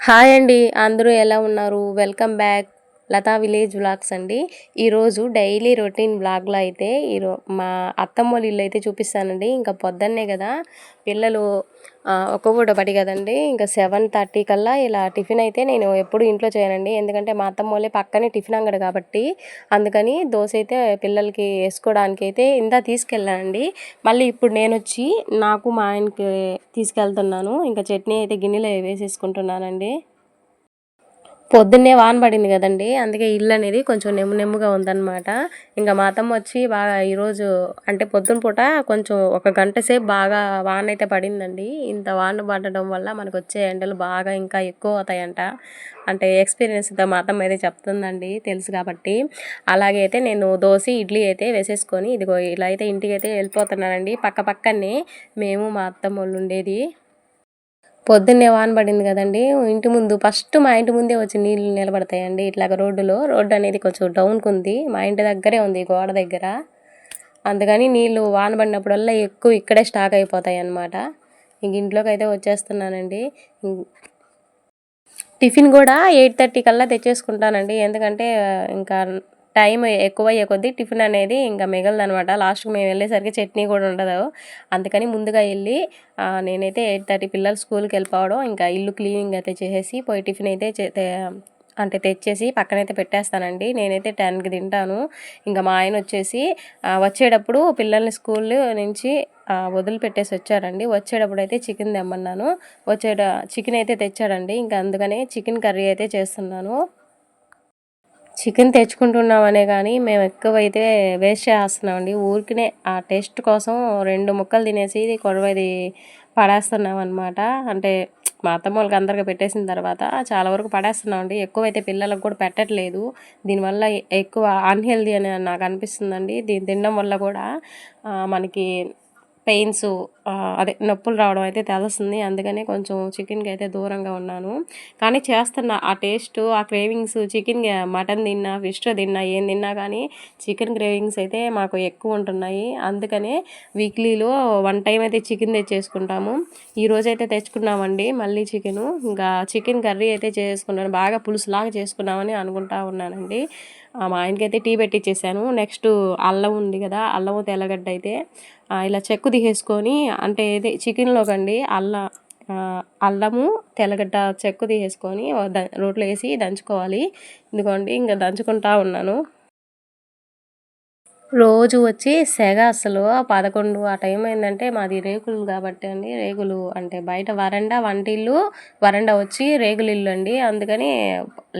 Hi అండి అందరూ ఎలా ఉన్నారు? Welcome back. Latha village vlogs అండి. ఈరోజు డైలీ రొటీన్ వ్లాగ్లో అయితే ఈరో మా అత్తమ్మ వాళ్ళ ఇల్లు అయితే చూపిస్తానండి. ఇంకా పొద్దున్నే కదా పిల్లలు ఒక్క పూట పడి కదండి. ఇంకా సెవెన్ థర్టీ కల్లా ఇలా టిఫిన్ అయితే నేను ఎప్పుడు ఇంట్లో చేయనండి. ఎందుకంటే మా అత్తమ్మ వాళ్ళే పక్కనే టిఫిన్ అంగడి కాబట్టి అందుకని దోశ అయితే పిల్లలకి వేసుకోవడానికి అయితే ఇందా తీసుకెళ్ళానండి. మళ్ళీ ఇప్పుడు నేను వచ్చి నాకు మా ఆయనకి తీసుకెళ్తున్నాను. ఇంకా చట్నీ అయితే గిన్నెలో వేసేసుకుంటున్నానండి. పొద్దున్నే వాన పడింది కదండి. అందుకే ఇల్లు అనేది కొంచెం నెమ్ము నెమ్ముగా ఉందన్నమాట. ఇంకా మా అత్తమ్మ వచ్చి బాగా ఈరోజు అంటే పొద్దున పూట కొంచెం ఒక గంట సేపు బాగా వాన అయితే పడిందండి. ఇంత వాన పడడం వల్ల మనకు వచ్చే ఎండలు బాగా ఇంకా ఎక్కువ అవుతాయంట. అంటే ఎక్స్పీరియన్స్తో మా అత్తమ్మ అయితే చెప్తుందండి తెలుసు కాబట్టి. అలాగే అయితే నేను దోశ ఇడ్లీ అయితే వేసేసుకొని ఇదిగో ఇలా అయితే ఇంటికి అయితే వెళ్ళిపోతున్నానండి. పక్క పక్కనే మేము మా అత్తమ్మ వాళ్ళు ఉండేది. పొద్దున్నే వాన పడింది కదండి. ఇంటి ముందు ఫస్ట్ మా ఇంటి ముందే వచ్చి నీళ్ళు నిలబడతాయండి. ఇట్లాగ రోడ్డులో రోడ్డు అనేది కొంచెం డౌన్కి ఉంది. మా ఇంటి దగ్గరే ఉంది గోడ దగ్గర. అందుకని నీళ్ళు వాన పడినప్పుడల్లా ఎక్కువ ఇక్కడే స్టాక్ అయిపోతాయి అన్నమాట ఇంక ఇంట్లోకి అయితే వచ్చేస్తున్నానండి టిఫిన్ కూడా ఎయిట్ థర్టీ కల్లా తెచ్చేసుకుంటానండి. ఎందుకంటే ఇంకా టైం ఎక్కువ అయ్యే కొద్దీ టిఫిన్ అనేది ఇంకా మిగలదనమాట లాస్ట్కి మేము వెళ్ళేసరికి చట్నీ కూడా ఉండదు. అందుకని ముందుగా వెళ్ళి నేనైతే ఎయిట్ థర్టీ పిల్లలు స్కూల్కి వెళ్ళిపోవడం ఇంకా ఇల్లు క్లీనింగ్ అయితే చేసేసి పోయి టిఫిన్ అయితే చే- అంటే తెచ్చేసి పక్కనైతే పెట్టేస్తానండి. నేనైతే టెన్కి తింటాను. ఇంకా మా ఆయన వచ్చేసి వచ్చేటప్పుడు పిల్లల్ని స్కూల్ నుంచి వదిలిపెట్టేసి వచ్చారండి. వచ్చేటప్పుడు అయితే చికెన్ తెమ్మన్నాను. వచ్చేట చికెన్ అయితే తెచ్చాడండి. ఇంకా అందుకనే చికెన్ కర్రీ అయితే చేస్తున్నాను. చికెన్ తెచ్చుకుంటున్నామనే కానీ మేము ఎక్కువైతే వేస్ట్ చేస్తున్నామండి. ఊరికినే ఆ టేస్ట్ కోసం రెండు ముక్కలు తినేసి కొడవది పడేస్తున్నాం అనమాట అంటే మా అత్తమ్మ వాళ్ళకి అందరికి పెట్టేసిన తర్వాత చాలా వరకు పడేస్తున్నామండి. ఎక్కువైతే పిల్లలకు కూడా పెట్టట్లేదు. దీనివల్ల ఎక్కువ అన్హెల్దీ అని నాకు అనిపిస్తుందండి. దీన్ని తినడం వల్ల కూడా మనకి పెయిన్స్ అదే నొప్పులు రావడం అయితే తెలుస్తుంది. అందుకనే కొంచెం చికెన్కి అయితే దూరంగా ఉన్నాను. కానీ చేస్తున్నా ఆ టేస్ట్ ఆ క్రేవింగ్స్ చికెన్ మటన్ తిన్నా ఫిష్ తిన్నా ఏం తిన్నా కానీ చికెన్ క్రేవింగ్స్ అయితే మాకు ఎక్కువ ఉంటున్నాయి. అందుకనే వీక్లీలో వన్ టైం అయితే చికెన్ తెచ్చేసుకుంటాము. ఈరోజు అయితే తెచ్చుకున్నామండి మళ్ళీ చికెను. ఇంకా చికెన్ కర్రీ అయితే చేసుకున్నాను. బాగా పులుసులాగా చేసుకున్నామని అనుకుంటా ఉన్నానండి. మా ఆయనకైతే టీ పెట్టించేసాను నెక్స్ట్ అల్లం ఉంది కదా అల్లము తెల్లగడ్డ అయితే. ఇలా చెక్కు తీసేసుకొని అంటే ఇది చికెన్లోకండి అల్ల ఆ, అల్లము తెల్లగడ్డ చెక్కు తీసేసుకొని ద- రోట్లో వేసి దంచుకోవాలి. ఇదిగోండి ఇంకా దంచుకుంటా ఉన్నాను. రోజు వచ్చి సెగ అసలు పదకొండు ఆ టైం ఏంటంటే మాది రేకులు కాబట్టి అండి రేకులు అంటే బయట వరండా వంటిల్లు వరండా వచ్చి రేకులు ఇల్లు అండి. అందుకని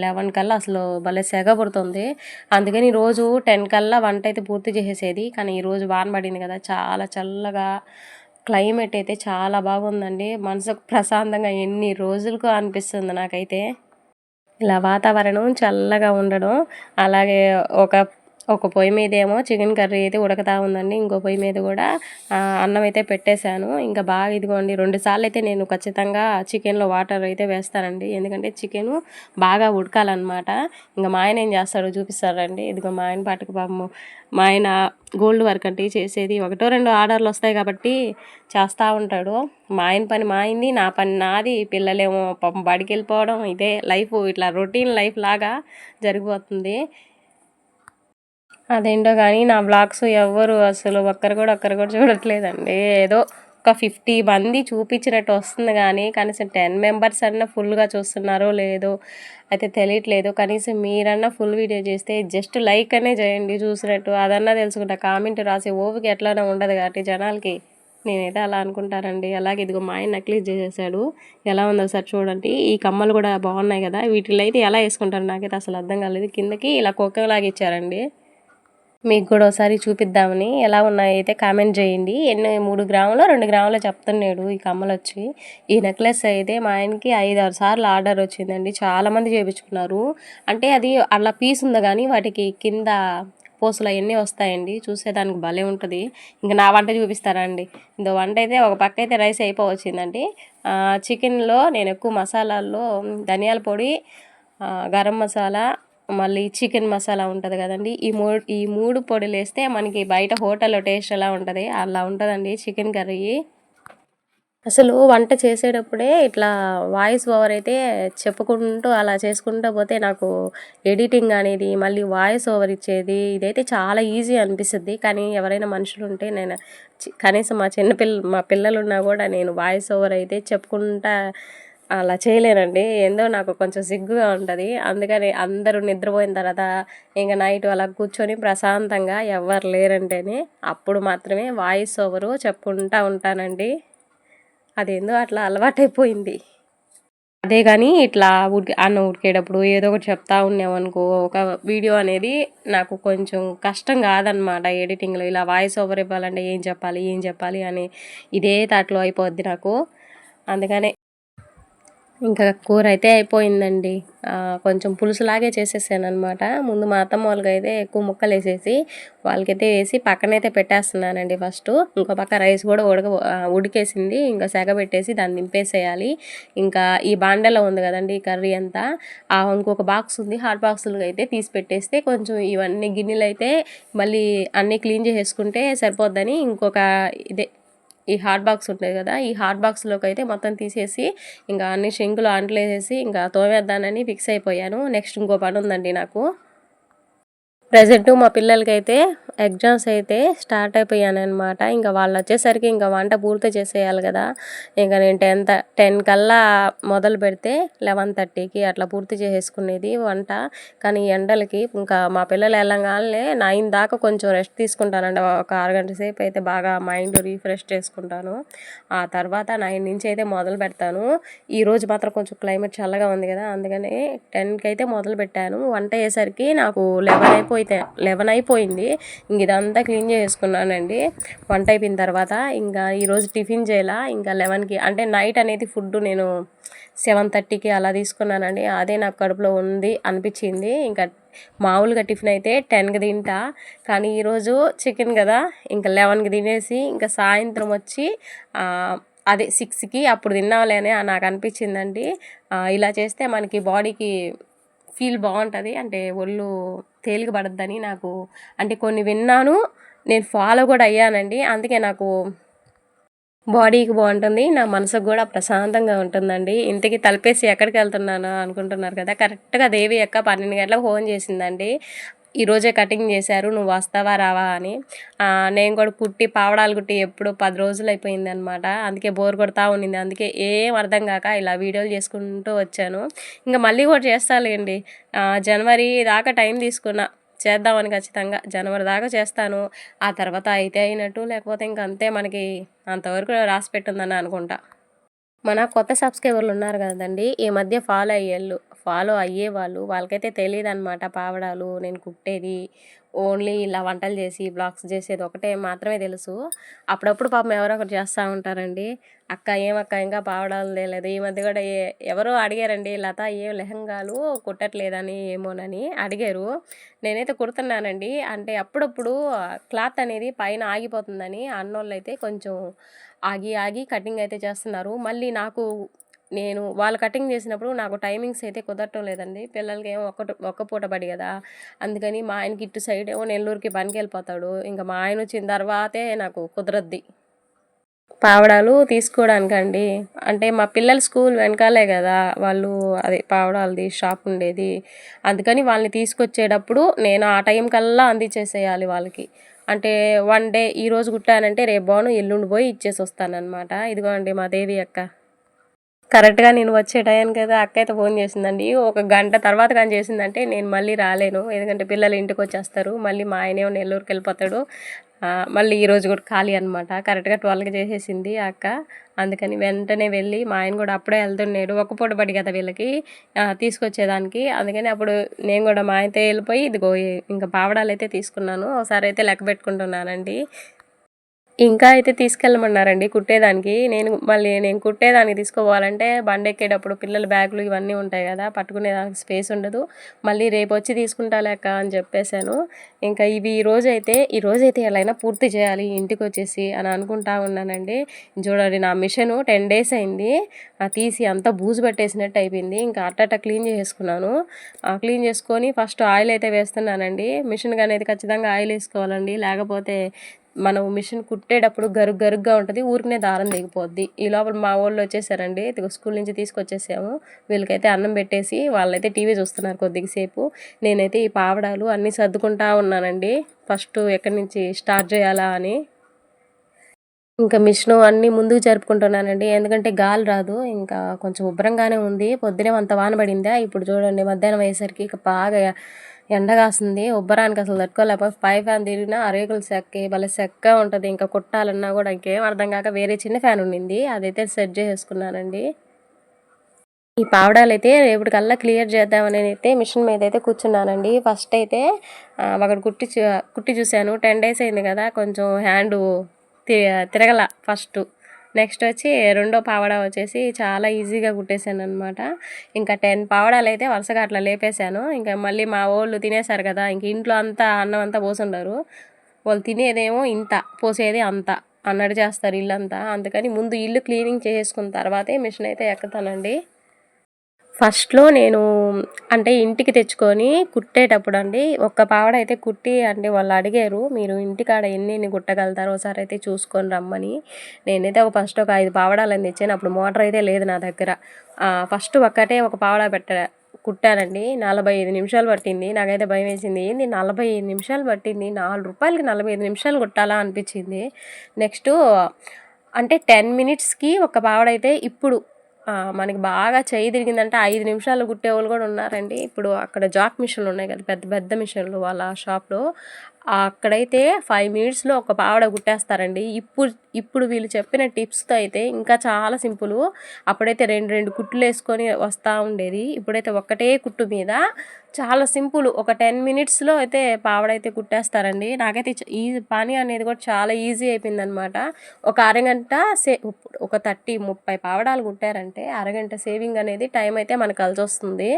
లెవెన్ కల్లా అసలు భలే సెగ పుడుతుంది. అందుకని రోజు టెన్ కల్లా వంట అయితే పూర్తి చేసేసేది. కానీ ఈరోజు రోజు వాన పడింది కదా చాలా చల్లగా క్లైమేట్ అయితే చాలా బాగుందండి. మనసుకు ప్రశాంతంగా ఎన్ని రోజులకు అనిపిస్తుంది నాకైతే. ఇలా వాతావరణం చల్లగా ఉండడం అలాగే ఒక ఒక పొయ్యి మీద ఏమో చికెన్ కర్రీ అయితే ఉడకతా ఉందండి. ఇంకో పొయ్యి మీద కూడా అన్నం అయితే పెట్టేశాను. ఇంకా బాగా ఇదిగోండి రెండు సార్లు అయితే నేను ఖచ్చితంగా చికెన్లో వాటర్ అయితే వేస్తానండి. ఎందుకంటే చికెను బాగా ఉడకాలన్నమాట. ఇంకా మా ఆయన ఏం చేస్తాడో చూపిస్తారండి ఇదిగో మా ఆయన పాటకు పాపము మా ఆయన గోల్డ్ వర్క్ అంటే చేసేది. ఒకటో రెండు ఆర్డర్లు వస్తాయి కాబట్టి చేస్తూ ఉంటాడు. మా ఆయన పని మా అయింది నా పని నాది. పిల్లలేమో పాపం బడికి వెళ్ళిపోవడం ఇదే లైఫ్ ఇట్లా రొటీన్ లైఫ్ లాగా జరిగిపోతుంది. అదేంటో కానీ నా బ్లాగ్స్ ఎవ్వరు అసలు ఒక్కరు కూడా ఒక్కరు కూడా చూడట్లేదండి. ఏదో ఒక ఫిఫ్టీ మంది చూపించినట్టు వస్తుంది కానీ కనీసం టెన్ మెంబర్స్ అన్నా ఫుల్గా చూస్తున్నారో లేదో అయితే తెలియట్లేదు. కనీసం మీరన్నా ఫుల్ వీడియో చేస్తే జస్ట్ లైక్ అనే చేయండి చూసినట్టు. అదన్నా తెలుసుకుంటా. కామెంట్ రాసే ఓపిక ఎట్లానే ఉండదు కాబట్టి జనాలకి. నేనైతే అలా అనుకుంటానండి. అలాగే ఇదిగో మా ఆయన నక్లీస్ చేసేసాడు. ఎలా ఉందో సార్ చూడండి. ఈ కమ్మలు కూడా బాగున్నాయి కదా. వీటిలో అయితే ఎలా వేసుకుంటారు నాకైతే అసలు అర్థం కాలేదు. కిందకి ఇలా కుక్కలాగా ఇచ్చారండి. మీకు కూడా ఒకసారి చూపిద్దామని ఎలా ఉన్నాయైతే అయితే కామెంట్ చేయండి. ఎన్ని మూడు గ్రాములు రెండు గ్రాములు చెప్తున్నాడు ఈ కమ్మలు వచ్చి. ఈ నెక్లెస్ అయితే మా ఆయనకి ఐదు ఆరు సార్లు ఆర్డర్ వచ్చిందండి. చాలామంది చేయించుకున్నారు అంటే అది అలా పీస్ ఉంది కానీ వాటికి కింద పూసలు అవన్నీ వస్తాయండి. చూసేదానికి భలే ఉంటుంది. ఇంకా నా వంట చూపిస్తారా అండి? ఇందో వంట అయితే ఒక పక్క అయితే రైస్ అయిపోవచ్చిందండి. చికెన్లో నేను ఎక్కువ మసాలాల్లో ధనియాల పొడి గరం మసాలా మళ్ళీ చికెన్ మసాలా ఉంటుంది కదండి. ఈ మూడు ఈ మూడు పొడులు వేస్తే మనకి బయట హోటల్లో టేస్ట్ ఎలా ఉంటుంది? అలా ఉంటుందండి చికెన్ కర్రీ. అసలు వంట చేసేటప్పుడే ఇట్లా వాయిస్ ఓవర్ అయితే చెప్పుకుంటూ అలా చేసుకుంటూ పోతే నాకు ఎడిటింగ్ అనేది మళ్ళీ వాయిస్ ఓవర్ ఇచ్చేది ఇదైతే చాలా ఈజీ అనిపిస్తుంది. కానీ ఎవరైనా మనుషులు ఉంటే నేను చి- కనీసం మా చిన్నపిల్ల మా పిల్లలు ఉన్నా కూడా నేను వాయిస్ ఓవర్ అయితే చెప్పుకుంటా అలా చేయలేనండి. ఏందో నాకు కొంచెం సిగ్గుగా ఉంటుంది. అందుకని అందరూ నిద్రపోయిన తర్వాత ఇంకా నైట్ అలా కూర్చొని ప్రశాంతంగా ఎవరు లేరంటేనే అప్పుడు మాత్రమే వాయిస్ ఓవరు చెప్పుకుంటా ఉంటానండి. అదేందో అట్లా అలవాటైపోయింది. అదే కానీ ఇట్లా ఉడికి అన్నం ఉడికేటప్పుడు ఏదో ఒకటి చెప్తా ఉన్నామనుకో ఒక వీడియో అనేది నాకు కొంచెం కష్టం కాదనమాట ఎడిటింగ్లో ఇలా వాయిస్ ఓవర్ ఇవ్వాలంటే ఏం చెప్పాలి ఏం చెప్పాలి అని ఇదే తాట్లో అయిపోద్ది నాకు. అందుకనే ఇంకా కూర అయితే అయిపోయిందండి. కొంచెం పులుసులాగే చేసేసాను అనమాట ముందు మా అత్తమ్మ వాళ్ళకి అయితే ఎక్కువ ముక్కలు వేసేసి వాళ్ళకైతే వేసి పక్కనైతే పెట్టేస్తున్నానండి ఫస్ట్. ఇంకో పక్క రైస్ కూడా ఉడక ఉడికేసింది. ఇంకా సెగ పెట్టేసి దాన్ని నింపేసేయాలి ఇంకా ఈ బాండలో ఉంది కదండి ఈ కర్రీ అంతా. ఆ ఇంకొక బాక్స్ ఉంది. హాట్ బాక్సులు అయితే తీసి పెట్టేస్తే కొంచెం ఇవన్నీ గిన్నెలు అయితే మళ్ళీ అన్నీ క్లీన్ చేసేసుకుంటే సరిపోద్దని ఇంకొక ఇదే ఈ హాట్ బాక్స్ ఉంటుంది కదా ఈ హాట్ బాక్స్లోకి అయితే మొత్తం తీసేసి ఇంకా అన్ని షింకులు అంట్లు ఇంకా తోమేద్దానని ఫిక్స్ అయిపోయాను. నెక్స్ట్ ఇంకో పని ఉందండి నాకు. ప్రజెంట్ మా పిల్లలకైతే ఎగ్జామ్స్ అయితే స్టార్ట్ అయిపోయాను అనమాట ఇంకా వాళ్ళు వచ్చేసరికి ఇంకా వంట పూర్తి చేసేయాలి కదా. ఇంకా నేను టెన్ టెన్ కల్లా మొదలు పెడితే లెవెన్ థర్టీకి అట్లా పూర్తి చేసేసుకునేది వంట. కానీ ఎండలకి ఇంకా మా పిల్లలు వెళ్ళంగానే నైన్ దాకా కొంచెం రెస్ట్ తీసుకుంటానండి. ఒక అరగంట సేపు అయితే బాగా మైండ్ రీఫ్రెష్ చేసుకుంటాను. ఆ తర్వాత నైన్ నుంచి అయితే మొదలు పెడతాను. ఈరోజు మాత్రం కొంచెం క్లైమేట్ చల్లగా ఉంది కదా. అందుకని టెన్కి అయితే మొదలు పెట్టాను. వంట అయ్యేసరికి నాకు లెవెన్ అయిపోతే లెవెన్ అయిపోయింది. ఇంక ఇదంతా క్లీన్ చేసుకున్నానండి. వంట అయిపోయిన తర్వాత ఇంకా ఈరోజు టిఫిన్ చేయాల? ఇంకా లెవెన్కి అంటే నైట్ అనేది ఫుడ్ నేను సెవెన్ థర్టీకి అలా తీసుకున్నానండి. అదే నాకు కడుపులో ఉంది అనిపించింది. ఇంకా మామూలుగా టిఫిన్ అయితే టెన్కి తింటా. కానీ ఈరోజు చికెన్ కదా ఇంకా లెవెన్కి తినేసి ఇంకా సాయంత్రం వచ్చి అదే సిక్స్కి అప్పుడు తిన్నావులేనే నాకు అనిపించిందండి. ఇలా చేస్తే మనకి బాడీకి ఫీల్ బాగుంటుంది. అంటే ఒళ్ళు తేలిక పడద్దని నాకు అంటే కొన్ని విన్నాను నేను ఫాలో కూడా అయ్యానండి. అందుకే నాకు బాడీకి బాగుంటుంది నా మనసుకు కూడా ప్రశాంతంగా ఉంటుందండి. ఇంటికి తలపేసి ఎక్కడికి వెళ్తున్నాను అనుకుంటున్నారు కదా కరెక్ట్గా దేవి అక్క పన్నెండు గంటలకు ఫోన్ చేసిందండి. ఈరోజే కటింగ్ చేశారు నువ్వు వస్తావా రావా అని. నేను కూడా కుట్టి పావడాలు కుట్టి ఎప్పుడు పది రోజులు అయిపోయింది అనమాట అందుకే బోర్ కొడతా ఉండింది అందుకే ఏం అర్థం కాక ఇలా వీడియోలు చేసుకుంటూ వచ్చాను. ఇంకా మళ్ళీ కూడా చేస్తాలేండి. జనవరి దాకా టైం తీసుకున్నా. చేద్దామని ఖచ్చితంగా జనవరి దాకా చేస్తాను. ఆ తర్వాత అయితే అయినట్టు లేకపోతే ఇంక అంతే మనకి అంతవరకు రాసి పెట్టుందని అనుకుంటా. మన కొత్త సబ్స్క్రైబర్లు ఉన్నారు కదండి ఈ మధ్య ఫాలో అయ్యేళ్ళు. ఫాలో అయ్యేవాళ్ళు. వాళ్ళకైతే తెలియదు అనమాట పావడాలు నేను కుట్టేది ఓన్లీ ఇలా వంటలు చేసి బ్లాగ్స్ చేసేది ఒకటే మాత్రమే తెలుసు. అప్పుడప్పుడు పాపం ఎవరో ఒకరు చేస్తూ ఉంటారండి. అక్క ఏమక్క ఇంకా పావడాలు తేలేదు. ఈ మధ్య కూడా ఏ ఎవరో అడిగారండి లత ఏం లెహంగాలు కుట్టట్లేదని ఏమోనని అడిగారు. నేనైతే కుడుతున్నానండి. అంటే అప్పుడప్పుడు క్లాత్ అనేది పైన ఆగిపోతుందని అన్నోళ్ళు అయితే కొంచెం ఆగి ఆగి కటింగ్ అయితే చేస్తున్నారు. మళ్ళీ నాకు నేను వాళ్ళు కటింగ్ చేసినప్పుడు నాకు టైమింగ్స్ అయితే కుదరటం లేదండి. పిల్లలకి ఏమో ఒక్క ఒక్క పూట పడి కదా. అందుకని మా ఆయనకి ఇటు సైడ్ ఏమో నెల్లూరుకి పనికి వెళ్ళిపోతాడు. ఇంకా మా ఆయన వచ్చిన తర్వాతే నాకు కుదరద్ది. పావడాలు తీసుకోవడానికండి. అంటే మా పిల్లల స్కూల్ వెనకాలే కదా. వాళ్ళు అదే పావడాలది షాప్ ఉండేది. అందుకని వాళ్ళని తీసుకొచ్చేటప్పుడు నేను ఆ టైం కల్లా అందించేసేయాలి వాళ్ళకి. అంటే వన్ డే ఈ రోజు కుట్టానంటే రేపు బాను ఎల్లుండి పోయి ఇచ్చేసి వస్తానన్నమాట. ఇదిగోండి మా దేవి అక్క. కరెక్ట్గా నేను వచ్చే టైంకి అయితే అక్క అయితే ఫోన్ చేసిందండి. ఒక గంట తర్వాత కానీ చేసిందంటే నేను మళ్ళీ రాలేను. ఎందుకంటే పిల్లలు ఇంటికి వచ్చేస్తారు. మళ్ళీ మా ఆయనే నెల్లూరుకి వెళ్ళిపోతాడు. మళ్ళీ ఈరోజు కూడా ఖాళీ అనమాట కరెక్ట్గా ట్వెల్వ్కి చేసేసింది అక్క. అందుకని వెంటనే వెళ్ళి మా ఆయన కూడా అప్పుడే వెళ్తున్నాడు. ఒక పూట పడి కదా వీళ్ళకి. తీసుకొచ్చేదానికి. అందుకని అప్పుడు నేను కూడా మా ఆయనతో వెళ్ళిపోయి ఇదిగో ఇంకా పావడాలు అయితే తీసుకున్నాను. ఒకసారి అయితే లెక్క పెట్టుకుంటున్నానండి. ఇంకా అయితే తీసుకెళ్ళమన్నారండి కుట్టేదానికి. నేను మళ్ళీ నేను కుట్టేదానికి తీసుకోవాలంటే బండి ఎక్కేటప్పుడు పిల్లల బ్యాగులు ఇవన్నీ ఉంటాయి కదా పట్టుకునేదానికి స్పేస్ ఉండదు. మళ్ళీ రేపు వచ్చి తీసుకుంటా లేక అని చెప్పేశాను. ఇంకా ఇవి ఈ అయితే ఈరోజు అయితే ఎలా అయినా పూర్తి చేయాలి ఇంటికి వచ్చేసి అని అనుకుంటా ఉన్నానండి. చూడండి నా మిషన్ టెన్ డేస్ అయింది. ఆ తీసి అంతా బూజు పట్టేసినట్టు అయిపోయింది. ఇంకా అట్టట క్లీన్ చేసుకున్నాను. ఆ క్లీన్ చేసుకొని ఫస్ట్ ఆయిల్ అయితే వేస్తున్నానండి. మిషన్కి అనేది ఖచ్చితంగా ఆయిల్ వేసుకోవాలండి. లేకపోతే మనం మిషన్ కుట్టేటప్పుడు గరుగ్ గరుగ్గా ఉంటుంది ఊరికనే దారం దిగిపోద్ది ఈ లోపల మా వాళ్ళు వచ్చేసారండి స్కూల్ నుంచి తీసుకొచ్చేసాము. వీళ్ళకైతే అన్నం పెట్టేసి వాళ్ళైతే టీవీ చూస్తున్నారు కొద్దిసేపు నేనైతే ఈ పావడాలు అన్నీ సర్దుకుంటా ఉన్నానండి. ఫస్ట్ ఎక్కడి నుంచి స్టార్ట్ చేయాలా అని. ఇంకా మిషను అన్నీ ముందుకు జరుపుకుంటున్నానండి. ఎందుకంటే గాలి రాదు ఇంకా కొంచెం ఉబ్బరంగానే ఉంది. పొద్దునే అంత వాన పడిందా? ఇప్పుడు చూడండి మధ్యాహ్నం అయ్యేసరికి ఇక బాగా ఎండ కాస్తుంది ఉబ్బరానికి అసలు తట్టుకోలేకపోతే పై ఫ్యాన్ తిరిగినా అరేకులు సెక్కి భలే సెక్క ఉంటుంది. ఇంకా కుట్టాలన్నా కూడా ఇంకేం అర్థం కాక వేరే చిన్న ఫ్యాన్ ఉండింది అదైతే సెట్ చేసుకున్నానండి ఈ పావడాలు అయితే రేపటికల్లా క్లియర్ చేద్దామని అయితే మిషన్ మీద అయితే కూర్చున్నానండి. ఫస్ట్ అయితే ఆ, ఒకటి కుట్టి చూ- కుట్టి చూశాను. టెన్ డేస్ అయింది కదా కొంచెం హ్యాండ్ తిరగల ఫస్ట్. నెక్స్ట్ వచ్చి రెండో పావడా వచ్చేసి చాలా ఈజీగా కుట్టేశాను అనమాట ఇంకా టెన్ పావడాలు అయితే వరుసగా అట్లా లేపేశాను. ఇంకా మళ్ళీ మా వాళ్ళు తినేశారు కదా ఇంక ఇంట్లో అంతా అన్నం అంతా పోసుండరు. వాళ్ళు తినేదేమో ఇంత పోసేది అంత అన్నట్టు చేస్తారు ఇల్లంతా. అందుకని ముందు ఇల్లు క్లీనింగ్ చేసుకున్న తర్వాతే మిషన్ అయితే ఎక్కుతానండి. ఫస్ట్లో నేను అంటే ఇంటికి తెచ్చుకొని కుట్టేటప్పుడు అండి ఒక్క పావడ అయితే కుట్టి అంటే వాళ్ళు అడిగారు మీరు ఇంటికాడ ఎన్ని ఎన్ని కుట్టగలుగుతారో ఒకసారి అయితే చూసుకొని రమ్మని. నేనైతే ఒక ఫస్ట్ ఒక ఐదు పావడాలని తెచ్చాను అప్పుడు మోటార్ అయితే లేదు నా దగ్గర. ఫస్ట్ ఒక్కటే ఒక పావడా పెట్ట కుట్టానండి నలభై ఐదు నిమిషాలు పట్టింది. నాకైతే భయం వేసింది ఏంది నలభై ఐదు నిమిషాలు పట్టింది? నాలుగు రూపాయలకి నలభై ఐదు నిమిషాలు కుట్టాలా? అనిపించింది. నెక్స్ట్ అంటే టెన్ మినిట్స్కి ఒక పావడైతే ఇప్పుడు మనకి బాగా చేయి తిరిగిందంటే ఐదు నిమిషాలు కుట్టే వాళ్ళు కూడా ఉన్నారండి. ఇప్పుడు అక్కడ జాక్ మిషన్లు ఉన్నాయి కదా పెద్ద పెద్ద మిషన్లు వాళ్ళ షాప్లో. అక్కడైతే ఫైవ్ మినిట్స్లో ఒక పావడ కుట్టేస్తారండి. ఇప్పుడు ఇప్పుడు వీళ్ళు చెప్పిన టిప్స్తో అయితే ఇంకా చాలా సింపుల్. అప్పుడైతే రెండు రెండు కుట్లు వేసుకొని వస్తూ ఉండేది. ఇప్పుడైతే ఒక్కటే కుట్టు మీద చాలా సింపుల్. ఒక టెన్ మినిట్స్లో అయితే పావడైతే కుట్టేస్తారండి. నాకైతే ఈజీ ఈ పని అనేది కూడా చాలా ఈజీ అయిపోయింది అనమాట ఒక అరగంట సే ఒక థర్టీ ముప్పై పావడాలు కుట్టారంటే అరగంట సేవింగ్ అనేది టైం అయితే మనకు కలిసి వస్తుంది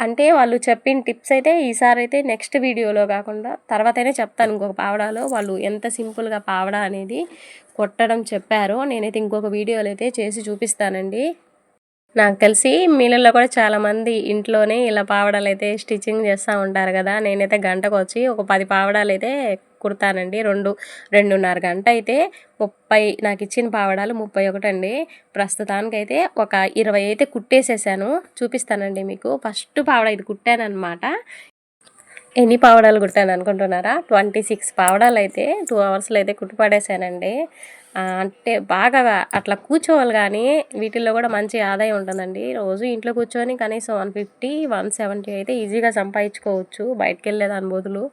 అంటే వాళ్ళు చెప్పిన టిప్స్ అయితే ఈసారి అయితే నెక్స్ట్ వీడియోలో కాకుండా తర్వాతనే చెప్తాను ఇంకొక పావడాలో. వాళ్ళు ఎంత సింపుల్గా పావడా అనేది కొట్టడం చెప్పారో నేనైతే ఇంకొక వీడియోలో అయితే చేసి చూపిస్తానండి. నాకు తెలిసి మీలలో కూడా చాలామంది ఇంట్లోనే ఇలా పావడాలు అయితే స్టిచ్చింగ్ చేస్తూ ఉంటారు కదా. నేనైతే గంటకు వచ్చి ఒక పది పావడాలు అయితే కుడతానండి. రెండు రెండున్నర గంట అయితే ముప్పై నాకు ఇచ్చిన పావడాలు ముప్పై ఒకటి అండి ప్రస్తుతానికైతే ఒక ఇరవై అయితే కుట్టేసేసాను. చూపిస్తానండి మీకు. ఫస్ట్ పావడ ఇది కుట్టానమాట ఎన్ని పావడాలు కుట్టాను అనుకుంటున్నారా? ట్వంటీ సిక్స్ పావడాలు అయితే టూ అవర్స్లో అయితే కుట్టుపడేసానండి. అంటే బాగా అట్లా కూర్చోవాలి కానీ వీటిల్లో కూడా మంచి ఆదాయం ఉంటుందండి. రోజు ఇంట్లో కూర్చొని కనీసం వన్ ఫిఫ్టీ వన్ సెవెంటీ అయితే ఈజీగా సంపాదించుకోవచ్చు. బయటకు వెళ్ళేదాని బదులు.